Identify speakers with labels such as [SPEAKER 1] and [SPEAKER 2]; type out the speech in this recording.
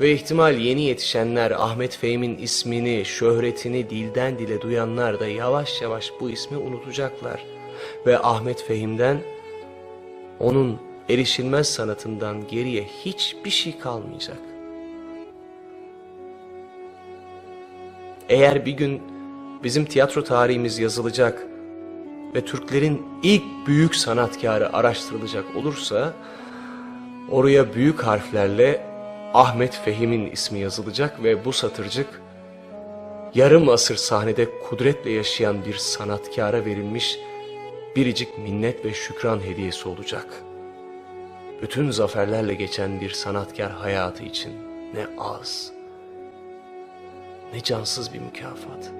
[SPEAKER 1] Ve ihtimal yeni yetişenler Ahmet Fehim'in ismini, şöhretini dilden dile duyanlar da yavaş yavaş bu ismi unutacaklar. Ve Ahmet Fehim'den, onun erişilmez sanatından geriye hiçbir şey kalmayacak. Eğer bir gün bizim tiyatro tarihimiz yazılacak ve Türklerin ilk büyük sanatkarı araştırılacak olursa oraya büyük harflerle Ahmet Fehim'in ismi yazılacak ve bu satırcık yarım asır sahnede kudretle yaşayan bir sanatkara verilmiş biricik minnet ve şükran hediyesi olacak. Bütün zaferlerle geçen bir sanatkar hayatı için ne az ne cansız bir mükafat.